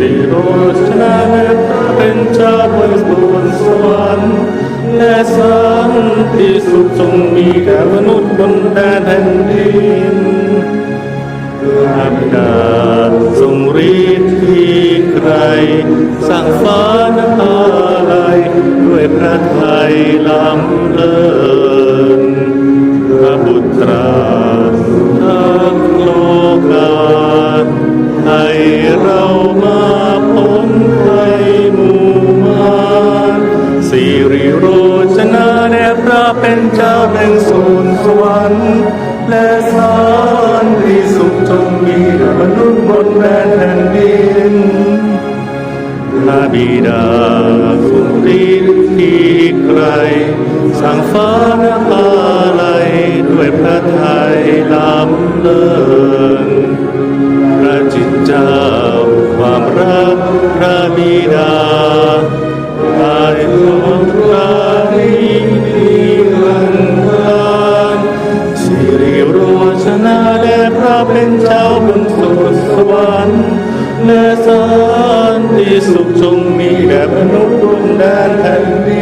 ริโรชนะเป็นเจ้าบนสวงสวรรค์และสันติสุขจงมีแก่มนุษย์บนแดนแผ่นดินอาบิดาทรงฤทธิ์ที่ใครสร้างฟ้านอะไรด้วยพระทัยล้ำเลิศพระบุตรา นาแด่พระเป็นเจ้าแห่งสวนสวรรค์ และสันติสุขจงมีแด่มนุษย์บนแผ่นดินพระบิดาทรงฤทธิ์ที่ใครสร้างฟ้านภาลัยด้วยพระทัยล้ำเลิศ พระเป็นเจ้าบนสุขสวรรค์และสันติสุขจงมีแด่มนุษย์บนแดนแผ่นดิน